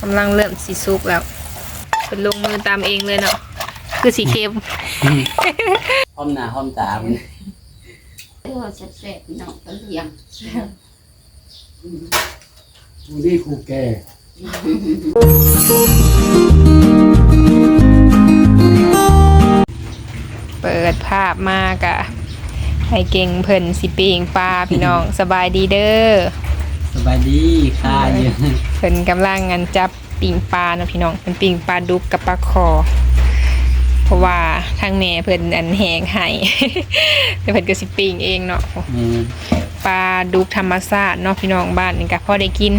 กำลังเริ่มสีสุกแล้วเป็นลงมือตามเองเลยเนาะคือสีเค็มห้อมหน้าห้อมตามันตัวแซ่บๆพี่น้องก็เลี้ยงนี่ครูแก่เปิดภาพมากะให้เก่งเพิ่นสิปีงปลาพี่น้องสบายดีเด้อส บายดีค่ะอยู่เพิ่นกำลังงานจับปิงปลาเนาะพี่น้องเป็นปิงปลาดุกกับปลาคอ เพราะว่าทางแม่เพิ่นอันแหงให้เดี๋ยวเพิ่นก็สิปิงเองเนาะนี่ปลาดุกธรรมชาติเนาะพี่น้องบ้านนี่ก็พอได้กิน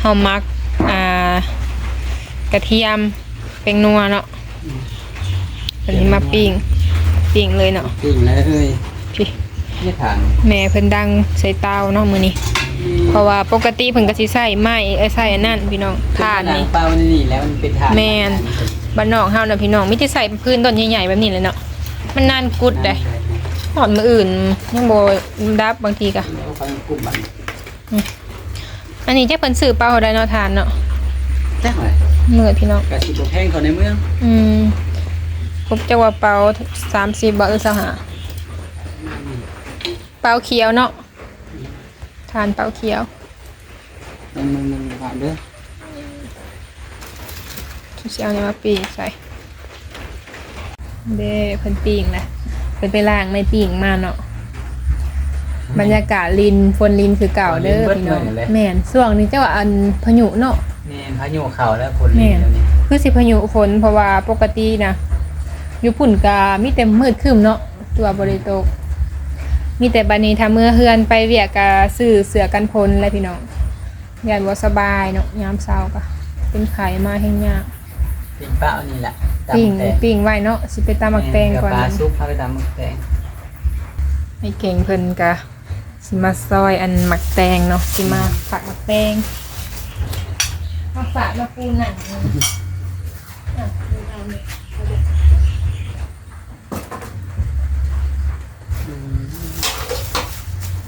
เฮามักอ่ากระเทียมเป็นนัวเนาะเพิ่นสิมาปิ้งปิ้งเลยเนาะปิ้งเลยพี่ นี่ทานแม่เพิ่นดังใส่เตาเนาะมื้อนี้ เพราะว่าปกติเพิ่นก็สิใส่ไม้เอ้ยใส่อันนั้นพี่น้องถ่านนี่นี่เป้านี่แล้วมันเป็นทานแม่นบ้านนอกเฮาน่ะพี่น้องมีแต่ใส่พื้นต้นใหญ่ๆแบบนี้เลยเนาะมันนานกุดได้หอดมื้ออื่นยังบ่ดับบางทีก็เอาไปกลุ่มบันอันนี้จะเพิ่นซื้อเปล่าได้เนาะทานเนาะจักเลยมื้อพี่น้องกระสิบแพงเขาในเมืองอืมครบจักว่าเปา30บ่เออซะหาเปาเขียวเนาะ ทานเปาเขียวมันมันมันผ่านเด้อทุกเอาเนี่ยมาปีกใส่เด้เพิ่นปีกนะเพิ่นไปล้างไม่ปีกมาเนาะบรรยากาศลินฝนลินคือเก่าเด้อพี่น้องแม่นช่วงนี้เจ้าว่าอันพายุเนาะแม่นพายุเขาแล้วคนล่นนแล้วนี่คือสิพายุฝนเพราะว่าปกตินะอยู่พุ่นกามีแต่มืดครึมเนาะตัวบริโตก มีแต่บัดนี้ถ้าเมื่อเฮือนไปเวียกกาซื้อเสือกันพลและพี่น้องยานบ่สบายเนาะยามเช้าก็เป็นไข้มาแห้งยากปิ้งเป้านี่แหละตำปิ้งแต่ปิ้งไว้เนาะสิไปตามมักแตงก่อน ปลานะซุปพาไปตำมักแตงให้เก่งเพิ่นกะสิมาซอยอันหมักแตงเนาะสิมาฝากหมักแตงมาฝากมาปูหนังเลยอะปูเอาเลยเอาเลย อะสามถาดเด้อเอาน้ำ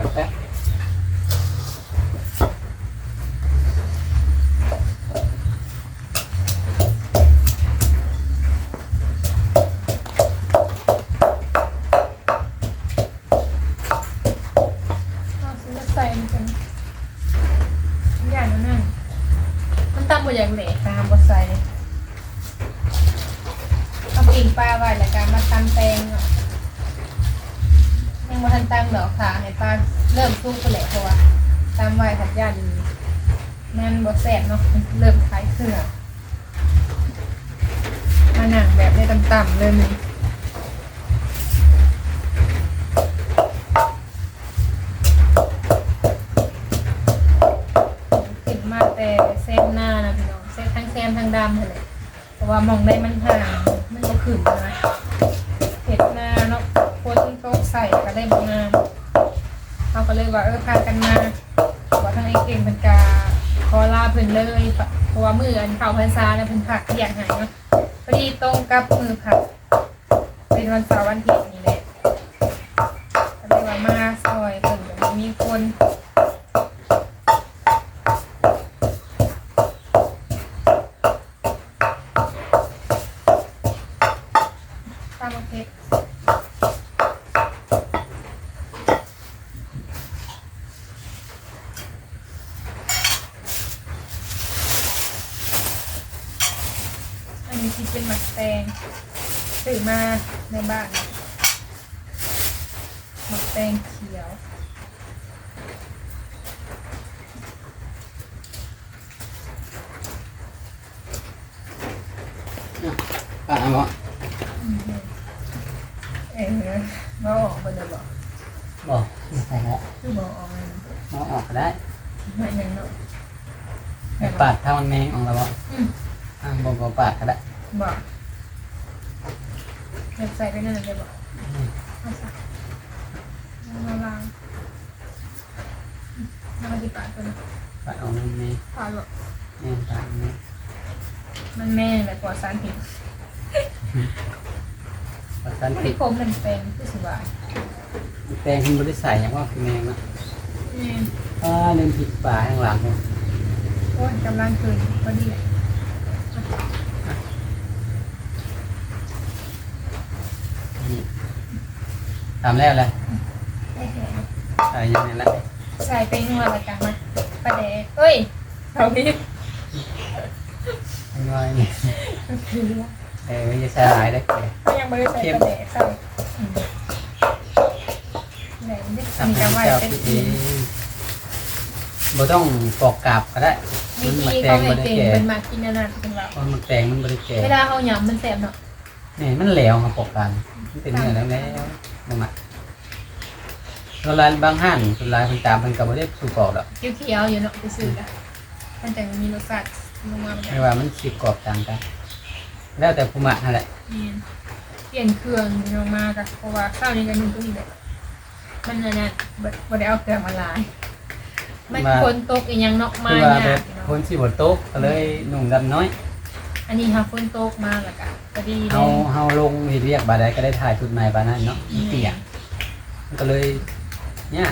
กับแป๊บเอาสิมาใส่มันกันอย่างนั้นน่ะมันตำบ่อย่างเหละตามบ่ใส่เลยเอาปิ่งปลาไว้แล้วก็มาตำแตงเนาะยังบ่ทันตำดอกค่ะให้ปลาเริ่มสุกไปแหละเพราะว่าตำไว้ผัดย่านมันบ่แซ่บ เนาะเริ่มคล้ายเครื่อมาหนังแบบได้ต่ำๆเลยมึงขึ้นมาแต่เส้นหน้านะพี่น้องเส้นทั้งแซมทั้งดำเลยเพราะว่ามองได้มันห่างมันก็ขึ้นนะเห็ดหน้าเนาะคนโต๊ะใส่ก็ได้มางามเขาก็เลยว่าเออพากันมาว่าทางไอ้เก่งเป็นการ ขอลาเพิ่นเลยเพราะว่ามืออันเข่าพันซาแล้วเพิ่นผักอย่างหายเนาะพอดีตรงกับมือผักเป็นวันเสาร์วันอาทิตย์นี่แหละก็เลยว่ามาซอยเพิ่นก็มีคน อันนี้ที่เป็นหมักแตงซื้อมาในบ้านหมักแตงเขียวป้าเอาบ่เออมาออกมาเลยบอกบอกไม่ใส่แล้วคือบอกออกมาเอาออกก็ได้ไม่ยังเนาะไปปาดถ้ามันแมงออกแล้วบ่อืมอะบอกบอกปาดก็ได้ บอกเว็บไซต์ไปนั่นเลยบอกเอาซะเอามาล้างน้ำมันดีปาดตัวนี้ปาดออกมันแมงปาดบอกแมงปาดแมงมันแม่แบบปลอดสารพิษปาดสันติที่ผมมันเป็นที่สบายแตงคุณบริใส่ยังว่าคือแมงอะนี่อ่าเล่นผิดป่าข้างหลังเนี่ยโอ้ยกำลังคืนพอดีเลย ทำแล้วเลยใส่ยังไงละใส่ไปนัวละกันมาประเดกเอ้ยเอาพี่ง่ายนี่เออจะใส่หลายได้เลยก็ยังไม่ได้ใส่ประเดกใส่อืมไหนมันได้ทำมีให้กำไว้เจ้าเป็นคิดเองบ่ต้องปอกกาบก็ได้วิมันธีมาแตเขางให้บ่ได้เก่งแก่เป็นมากินอันนั่นเป็นว่าเพราะมันแตงมันบ่ได้แก่เวลาเขาหยำมันแสบเนาะนี่มันแหลวครับปอกกันมันเป็นเนื้อแล้วแล้ว มันมาส่วนร้านบางห้างส่วนร้านคนตามมันก็บ่ได้สูกรอบดอกเขียวๆอยู่เนาะไปซื้อกันมันจะมีรสชาติลงมาแบบไม่ว่ามันสิกรอบต่างกัน แล้วแต่ผู้มักนั่นแหละนี้เปลี่ยนเครื่องลงมากันเพราะว่าข้าวนี้กันนึงก็มีแบบมันอันนั้นบ่ได้เอาเครื่องมาลาย มันคนตกอีหยังเนาะมาคือว่าแบยาบกคนสิบ่โต๊ะก็เลยนุ่งดำน้อย อันนี้ค่ะคนตกมาแล้วกันก็ดีเฮาเฮาลงเฮ็ดเรียกบาดใดก็ได้ถ่ายชุดใหม่บาดนั้นเนาะมันเปียกมันก็เลยเนี่ย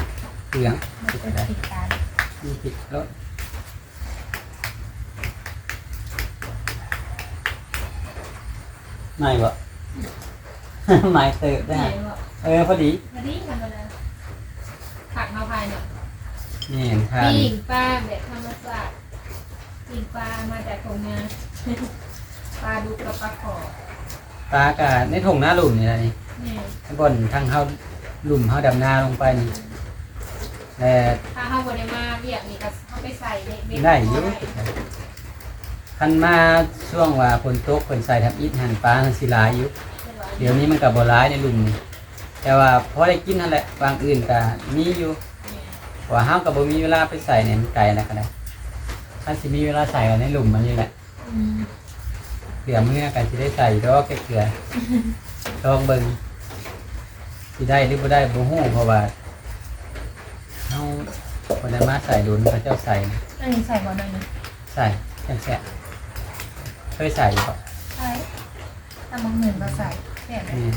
เปลืองมันติดจะได้ติดกันมีติดรถไม่บ่ไม่เติบได้ไหนบอกเออพอดีอันนี้มันอะไรผักมาภายเนี่ยนี่เห็นทานปีกปลาแบบธรรมชาติปีกปลามาจากทงนา ปลาดุกกับปลาขอปลากะในถุงหน้าหลุมนี่แหละนี่นี่ข้างบนทางเฮาหลุมเฮาดำนาลงไปนี่แต่ถ้าเข้าบริมาเรียกนี่ก็เข้าไปใส่เด็กๆได้อยู่คันมาช่วงว่าฝนตกฝนใส่ทับอิฐหันปลาหันสิหลายอยู่ เดี๋ยวนี้มันกับบ่ร้ายในหลุมนี่แต่ว่าพอได้กินนั่นแหละบางอื่นก็มีอยู่ว่าห้ามกับบ่มีเวลาไปใส่เนี่ยมันไกลนะก็ได้ถ้าสิมีเวลาใส่ก็ในหลุมมันนี่แหละ อืมเผื่อมื้อกันสิได้ใส่ดอกแก่เกลือลองเบิ่งสิได้หรือบ่ได้บ่ฮู้เพราะว่าเฮาบ่ได้มาใส่ดุนพระเจ้าใส่นะอันนี้ใส่บอลหน่อยนะใส่แซ่บๆเคยใส่อยู่ปะใช่ถ้ามองหนึ่งก็ใส่แค่ไหนนี่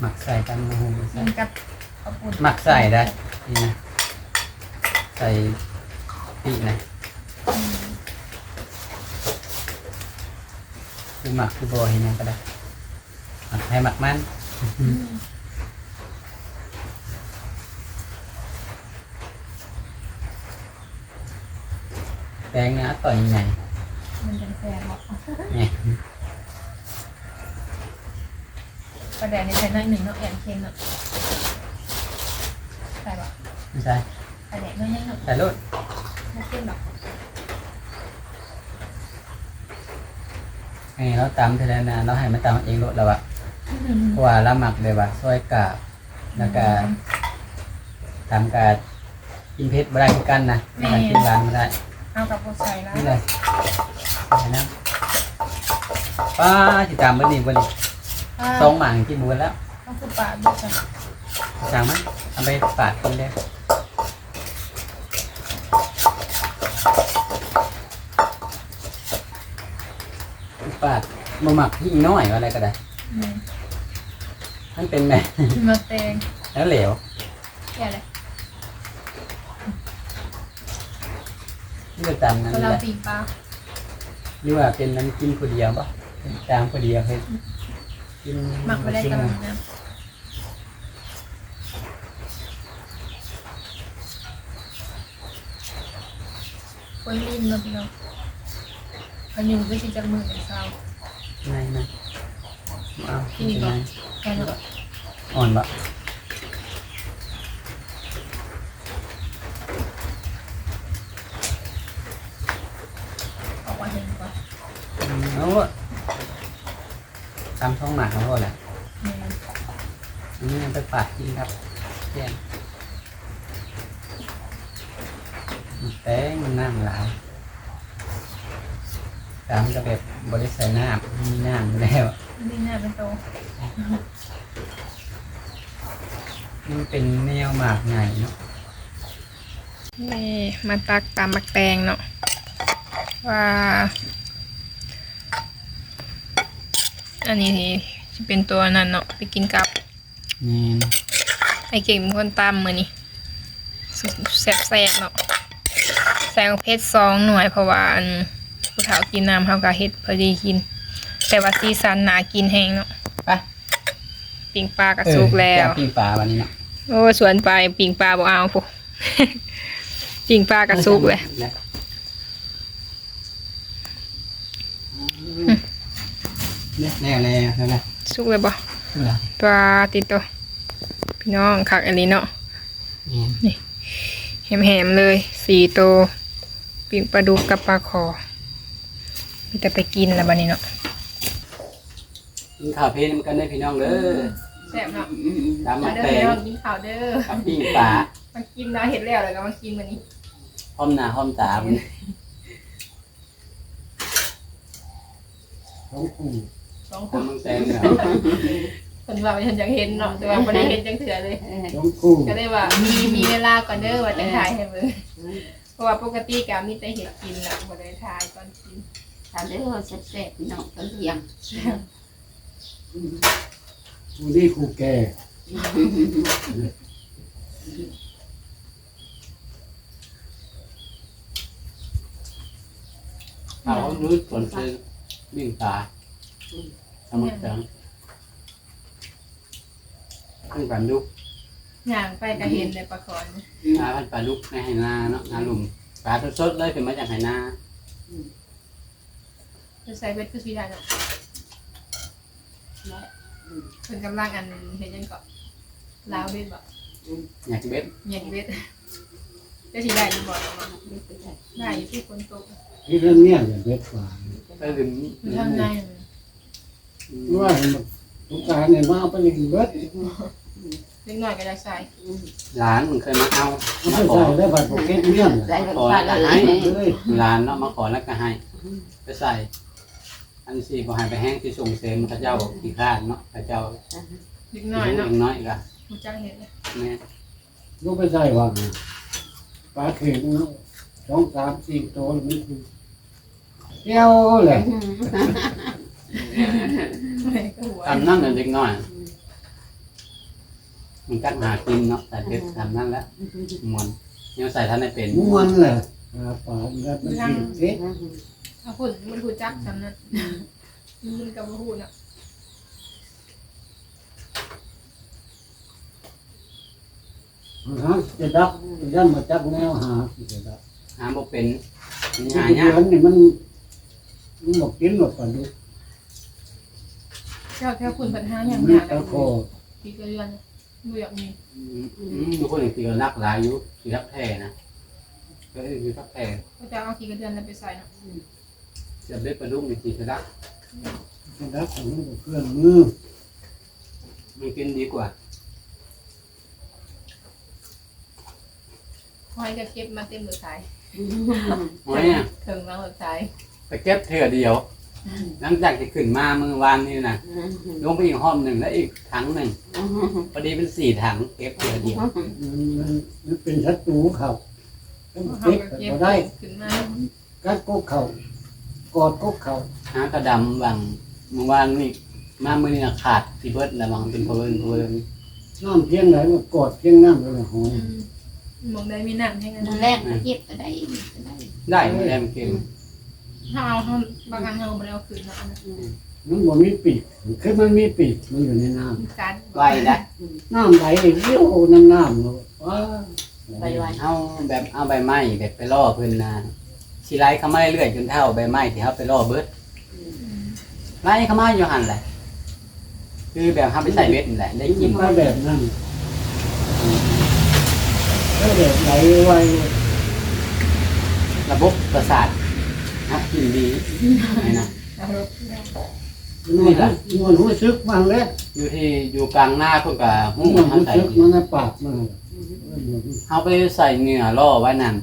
หมักใส่กันมาฮู้ใส่ กินกับข้าวปุ้นหมักใส่ได้นี่นะใส่ปีนะอืม คือหมักคือโบเห็นยังก็ได้หมักให้หมักมันอืมแดงนะต่อยใหญ่มันเป็นแฟนบอกเนี่ยประเดี๋ยวในใส่น้อยหนึ่งเนาะแอนเค็มเนาะใส่บอกไม่ใช่ประเดี๋ยวน้อยยังเนาะใส่รถไม่เค็มหรอก ไงเราตำเท่านั้นนะเราให้มันตำเองรถแล้วอะอืมเพราะว่าเราหมักเลยว่าซอยกาบแล้วก็ทำการกินเพชรไม่ได้คือกันนะไม่ได้กินร้านไม่ได้เอากับโบใส่แล้วนี่เลยใส่น้ำป้าจิตามบันนี่บันนี่สองหมางกินหมดแล้วต้องคือปลาด้วยจ้ะสั่งมั้ยเอาไปปาดคนเดียว ปาดมาหมักพี่น้อยว่าอะไรก็ได้อืมมันเป็นแบบมาแตงแล้วเหลวแค่เลยนี่จะจำนั้นก็แหเราละปีกปลาหรือว่าเป็นน้ำกินคนเดียวปะเป็นจามคนเดียวเคยกินหมักไม่ได้กินกำลังนะคนลิ้นเนาะพี่น้อง อันหนึ่งก็สิจะมือเป็นเศร้าไหนนะเอากินอีกเหรอแค่นั้นอ่อนปะออกมาเห็นก่อนอืมเอาวะตามท้องหมาเขาแหละนี่อันนี้มันไปปาดกินครับแจ้งแป้งมันน้ำหลาย ตามก็แบบบริใส่น้ำมีน้ำอยู่แล้วนี่หน้าเป็นโตมันเป็นแนวหมากใหญ่เนาะนี่มาตักตามมักแตงเนาะว่าอันนี้จะเป็นตัวนั้นเนาะไปกินกับนี่ไอเก่งเป็นคนตามมือนี่แซ่บๆเนาะใส่เพชรสองหน่วยเพราะว่าอัน ผู้เฒ่ากินน้ำเขาก็เฮ็ดพอดีกิน แต่ว่าซีซันหนากินแห้งเนาะไปปิงปลากระสุกแล้วเออปิ้งปลาวันนี้เนาะโอ้สวนไปปิงปลาบ่เอาพวกปิงปลากระสุกเลยเนี่ยแน่แน่แน่แน่สุกเลยบ่ดูละปลาติดตัวพี่น้องคักอันนี้เนาะนี่แหมๆเลยสี่ตัวปิงปลาดุกกับปลาคอ มีแต่ไปกินแล้วบัดนี้เนาะกินข้าวเพลนำกันได้อพี่น้องเด้อแซ่บเนาะตามมามาเด้อแตพี่งน้องกินข้าวเด้อกับปิ้งปลามากินนะเห็ดแล้วแล้วก็มากินวันนี้หอมหน้าหอมตามันท้องคู่สองคตามนมาแตงเนาะคนว่าฉันอยากเห็นเนาะแต่ว่าบ่ได้เห็นจังเถื่อเลยท้องคู่ก็ได้ว่ามีมีเวลาก่อนเด้อว่าจะถ่ายให้เบิ่งเพราะว่าปกติก็มีแต่เห็ดกินน่ะบ่ได้ถ่ายตอนกิน ทำได้ว่าแซ่บๆพี่น้องตอนเที่ยงผู้นี้ครูแก่เขารู้ส่วนซื้อปิ้งปลาตามมาแตงขึ้นปลาดุกย่างไปก็เห็นเลยปลาคอนปลาพันปลาดุกในไหนาเนาะนาหลุมปลาสดๆเลยขึ้นมาจากไหนา จะใส่เบ็ดคือสิได้เนาะเพิ่นกำลังอันเฮ็ดหยังก็ลาวเบ็ดบ่อยากเบ็ดเหยียดเบ็ดจะสิได้หรือบ่เนาะไม่เป็นไรได้อยู่ที่ฝนตกที่เรื่องเนี้ยอย่างเบ็ดกว่าก็ลืมอยู่ทางในว่าเห็นบอกสงกรารเนี่ยมาเอาไปเล่นเบ็ดเล็กน้อยก็จะใส่หลานมันเคยมาเอามันมาไปขอใส่ได้บัตรโปเกตเนี่ยได้กับปลาเลยเลยหลานเนาะมาขอแล้วก็ให้ ไปใส่ อันสี่พอหายไปแห้งที่ส่งเสริมพระเจ้าที่ข้านเนาะพระเจ้าเล็กน้อยเนาะงน้อยก็รู้จักเห็นเลยแม่ลูกไปใส่ว่าไงปลาเข็งเนาะสองสามสี่ตัวมันคือเที่ยวเลยก็หัวทำนั่นเด็กน้อย มันกัดหากินเนาะแต่เพชรทำนั่นแล้วมวนยังใส่ท่านได้เป็นม้วนเลยปลาปลาแล้วมันกินเอ๊ะ ถ้าพูดมันรู้จักจำนั้นมันกับบ่ฮู้เนาะหาจะดับยันมาจับแนวหาจะดับหาบ่เป็นมันที่หาเดืยากอนนี่มันมันบอกกินหมดก่อนดูเจ้าแค่คุณปัญหาอย่างมียากตะโคปีกระเรือนบ่อยากมีอืมอืมทุกคนตีก็รักหลายอยู่ตีรักแท้นะก็คือรักแท้ก็จะเอากี่กระเดือนแล้วไปใส่เนาะ จะเบ็ดปลาดุกมีตีก็รักจะดับของมันก็เคลื่อนมือมันกินดีกว่าหอยก็เก็บมาเต็มรถไถหอยเนี่ยถึงแล้วรถไถไปเก็บเถื่อเดียว หลังจากที่ขึ้นมาเมื่อวานนี่นะลงไปอีกห้องหนึ่งแล้วอีกถังหนึ่งพอดีเป็นสี่ถังเก็บเถื่อเดียวมันมันมันเป็นศัตรูเขาถ้ามันเฮาเก็บก็เก็บก็ได้ขึ้นมากัดกกเขา กอดกกเขาหากระดำบางเมื่อวานนี่มาเมื่อนี่น่ะขาดสีเบิร์ดแล้วบางเป็นเพลินเพลินน้ำเพียงไหนมันกอดเพียงน้ำเลยหอยมองได้มีน้ำให้กันมันแรกเก็บก็ได้ก็ได้ได้แรมเก่งถ้าเอาเฮาบางครั้งเฮาบ่ได้เอาขึ้นเนาะอันนั้นมันบ่มีปีกคือมันมีปีกมันอยู่ในน้การไวได้ำน้ำไหลเลี้ยวน้ำน้ำเนาะว้าไปไว้เอาแบบเอาใบไม้แบบไปล่อเพิ่นนะ ชีไล่เขาไม่เรื่อยจนเท่าใบไม้ที่เขาไปล่อเบิร์ดไล่เขามาอยู่หันแหละคือแบบเขาไปใส่เบ็ดนี่แหละได้กินก็แบบนั้นก็แบบไหลไวระบบประสาทนักกินดีนี่นะเอารถนวลนวลหัวซึกมันเลยอยู่ที่อยู่กลางหน้าเพื่อกับนหุ้วมลหัเขาวใส่ซึกมันในปากมันเขาไปใส่เหงื่อล่อไว้นั่น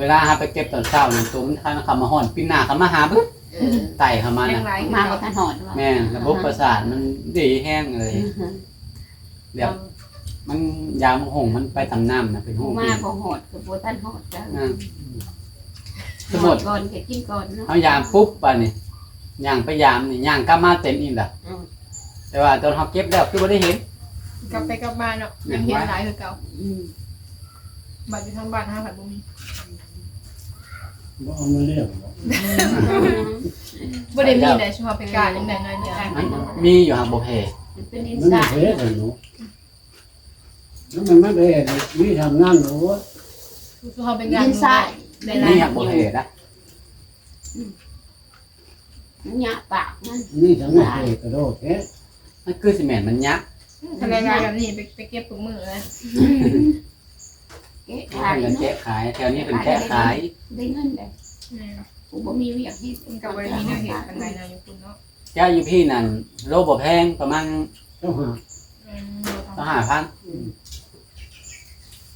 เวลาเขาไปเก็บตอนเช้าเนี่ยตัวมันทันเขามาห่อนปีหน้าเขามาหาบึ๊บเออไต่เขามาแรน่ะงไรมาก็ทันหอดว่าแม่นระบบประสาทมันดีแห้งเลยแบบมันยามหงมันไปตำน้ำนะเป็นห้องมาก็หอดกับโบทันหอดจ้ะสมมติก่อนก็กินก่อนเนาะเขายามปุ๊บไปนี่ย่างไปยามนี่ย่างกลับมาเต็มอีกละแต่ว่าตอนเขาเก็บแล้วคือไม่ได้เห็น กลับไปกลับมาเนาะยังเห็นหลายคือเก่าอืมบัตรอยู่ทางบ้านห้าผัดบุมี บ่เอามาเรียกบ่บ่ได้มีแต่เฉพาะเป็นการอย่างใดน้อยเดียวมันมีอยู่ห่างบ่แพ้มันเป็นดินมันทไม่รายเทเลยหนูแล้วมันไม่เทนี่ทำนั่นหนูเฉพาะเป็นการดินทรายได้นี่หลายห่างบ่แพ้นะมันหยาปากมันนี่ทำไม่เทกระโดดเทมันคือสิแม่นมันยักษ์ทำรายงานแบบนี้ไปไปเก็บถุงมือเลย เก๊ะมันขายเป็นเนาะแกะขายแถวนี้เป็นแกะขายได้เงินเลยกูบ่มีเวียกที่มันกับบริมีแนวเหตุกันใดนะอยู่คุณเนาะเจ้าอยู่พี่นั่นโลบ่แพงประมาณเจ้าหาอืมต้องหาพัน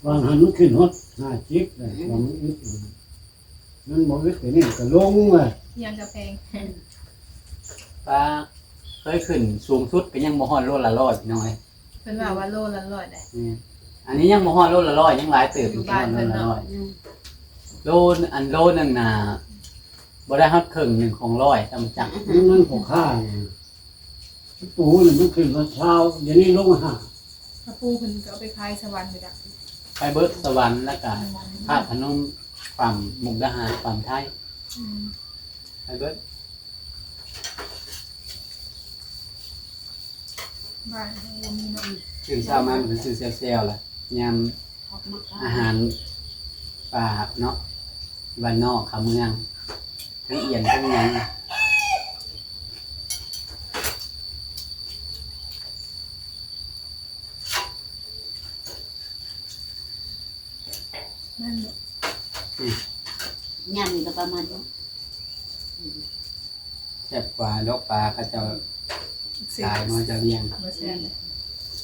วางหันมันขึ้นฮอดห้าจิบเลยวางมันอึดนั่นบ่อึดแต่นี่ก็ลงเลยยังจะแพงปลาเคยขึ้นสูงสุดก็ยังบ่ฮอดโลละร้อยพี่น้อยเพิ่นว่าว่าโลละร้อยได้นี่ อันนี้ยังบ่ฮอดโลละร้อยยังหลายเติบอยู่อยู่บ้านโลเพิ่นละเนาะร้อยโลนอันโลนึงน่ะบ่ได้ฮอดครึ่งหนึงของร้อยจำจังนั่นนั่นของข้าเนี่ยปูนี่มันขึ้นมาเช้าเดี๋ยวนี้ลงมาหาพระปูเพิ่นก็เอาไปขายสวรรค์ไปดักไปเบิดสวรรค์แล้วก็พระพนมฝั่งมุกดาหารฝั่งไทยอืมไปเบิดบ้านให้บ่มีเนาะ ตื่นเช้ามามันก็ซื้อเซลล์ล่ะ ยามออกมาขาอายหารป่าเนาะบ้านนอกเขาเมือง ทั้งเอียนทั้งหยังนั่นเนาะยำก็ประมาณนี้แซ่บกว่าดอกปลาเขาเจะสิบตายมันจะเลี้ยงบ่แซ่บ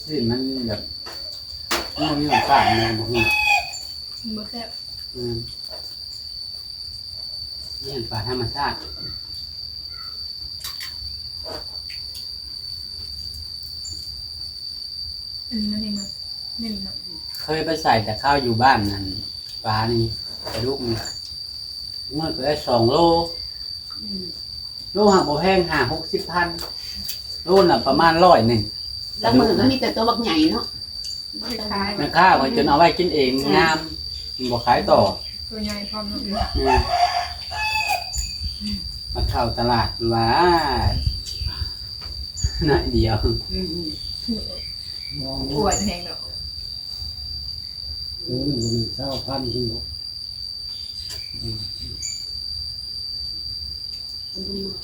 ซึ่งมันแบบ มันมีหลักการเลยบอกนี่บ่แซ่บอืมเลี้ยงปลาธรรมชาติอันนี้มันเองมันนี่เนาะเคยไปใส่แต่ข้าวอยู่บ้านนั่นปลานี่กระดูกนี่เมื่อก็ได้สองโล อืมโลหักบ่แพงหาหกสิบพันโลน่ะประมาณร้อยหนึ่ง แล้วมือก็มีแต่ตัวบักใหญ่เนาะ ขายแม่ค้าไว้จนเอาไว้กินเองงามมันบ่ขายต่อตัวใหญ่พร้อมเนาะอืมมาเข้าตลาดว่าน่อยเดียวอืมมองปวดแฮงเนาะปูนี่มันเช้าพันขึ้นบ่คนดูมา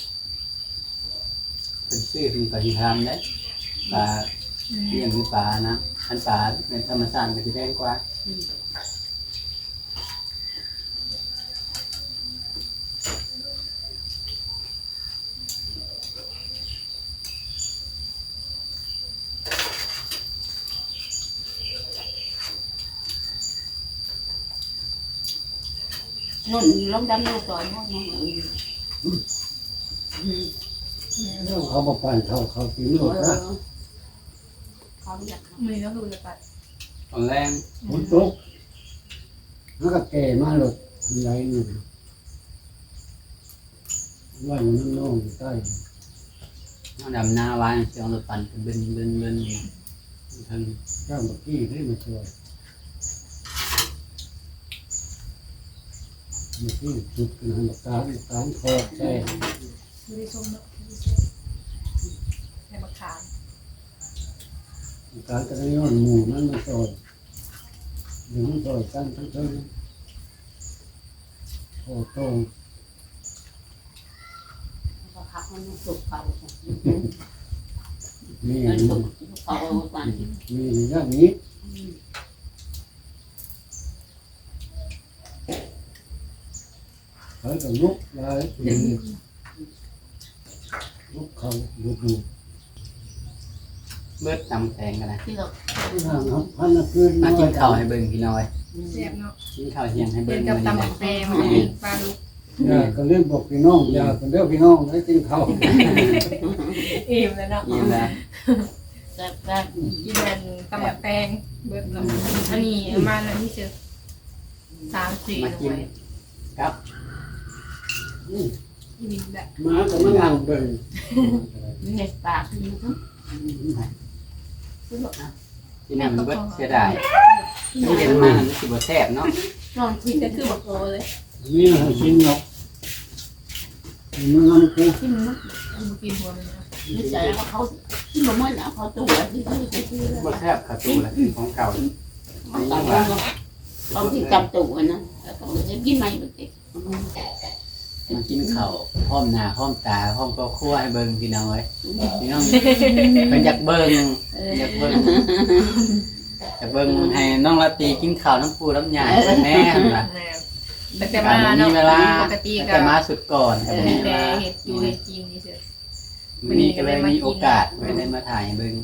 เป็นซื้อเป็นปฏิทามได้ปลาอืมเลี้ยงหรือปลานะ อันปลาในธรรมชาติมันจะแพงกว่าอืมนุ่นลงดำหน้าซอยห้องน้องอื่นอืมแล้วเขามาปั่นเขาเขากินเอหมดนะ อเขาอยากมือก็คือจะปัดตอนแรงฝนตกแล้วก็แก่มาหลดไหลหนึ่งว่าอยู่นั่นน้องอยู่ใต้เอาดำหน้าไว้เสียงรถปั่นเป็นเบิ้นเบิ้นเบิ้นท่านข้างบักกี้ให้มาช่วยบักกี้จุดกันหันการการคอใช่ไม่ได้ชมเนาะแต่มะขาม การกระย้อนหมู่นั้นมาช่วยดึงช่วยกันทั้งทั้งโอ้โตเขาพักมันสุกเขามีมันสุกเขาวันมีอย่างนี้เขาก็ลุกลายลุกเขาลุกดู เบิดจำแพงกันนะที่เราทางครับพันละคืนมากินข้าวให้เบิ่งพี่น้อยแซ่บเนาะกินข้าวเที่ยงให้เป็เบิ่นงกับมื้อตำนี้บักแตงปลาลูกยาก็เล่นบอกพี่น้องยาก็เลี้ยวพี่น้องให้กินข้าวอิ่มเลยเนาะยิ้มแล้วแบบแบบกินเป็นตำบักแตงเบิดเนาะอันนี้ประมาณอันที่เจอสามสี่มาลงกินไปครับอิ่มแบบมาก็มานั่งเบิ่ง มีในปากมันก็ คือแบบมที่นั่นมันเบิดเสียดายนี่เห็นมามันสิบ่แซ่บเนาะนอนกินจะคือบอกโตเลยนี่เราชิ้นเนาะมันมันคือกินมันมันกินหัวมันนะไม่ใช่ว่าเขาที่มันมันเอาเขาตัวที่ที่ที่ที่บ่แซ่บขาตูละของเก่ามันต้องเขาที่จับตัวนะแล้วก็จะกินใหม่ไปติ มากินข้าวพร้อมหน้าพร้อมตาพร้อมก็ครัวให้เบิ่งพี่น้องเอ้ยพี่น้องเพิ่นอยากเบิ่งอยากเบิ่งอยากเบิ่งให้น้องลาตรีกินข้าวน้ำปูน้ำยาแม่หั่นล่ะแม่แต่แต่มาเนาะเวลาปกติก็แต่มาสุดก่อนแต่มีเวแต่ลาเห็ดอยู่เห็ดกินนี่เฉยวันนี้ก็เลยมีโอกาสไว้ได้มาถ่ายให้เบิ่ง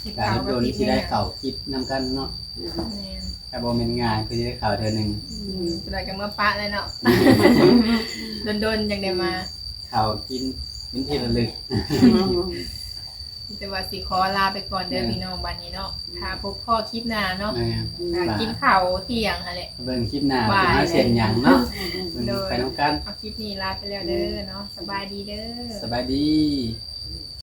คิดการเขาโดก็นคิดที่ไม่ได้ได้เข่าคลิปนํกันเนาะ แม่แต่บ่แม่นง่ายคือสิได้เข่าเทื่อหนึงสุดท้ายก็เมื่อปะเลยเนาะ โดนๆจังได้มาเข่ากินเป็นที่ระลึก แต่ว่าสิขอลาไปก่อนเด้อพี่น้องบัดนี้เนาะถ้าพบพ่อคลิปหน้าเนาะแม่อ่ากินข้าวเที่ยงหั่นแหละ เบิ่งคลิปหน้าสิมาเสียนหยังเนาะเบิ่งโดยไปนํกันเอาคลิปนี้ลาไปแล้วเด้อเนาะสบายดีเด้อ สบายดีส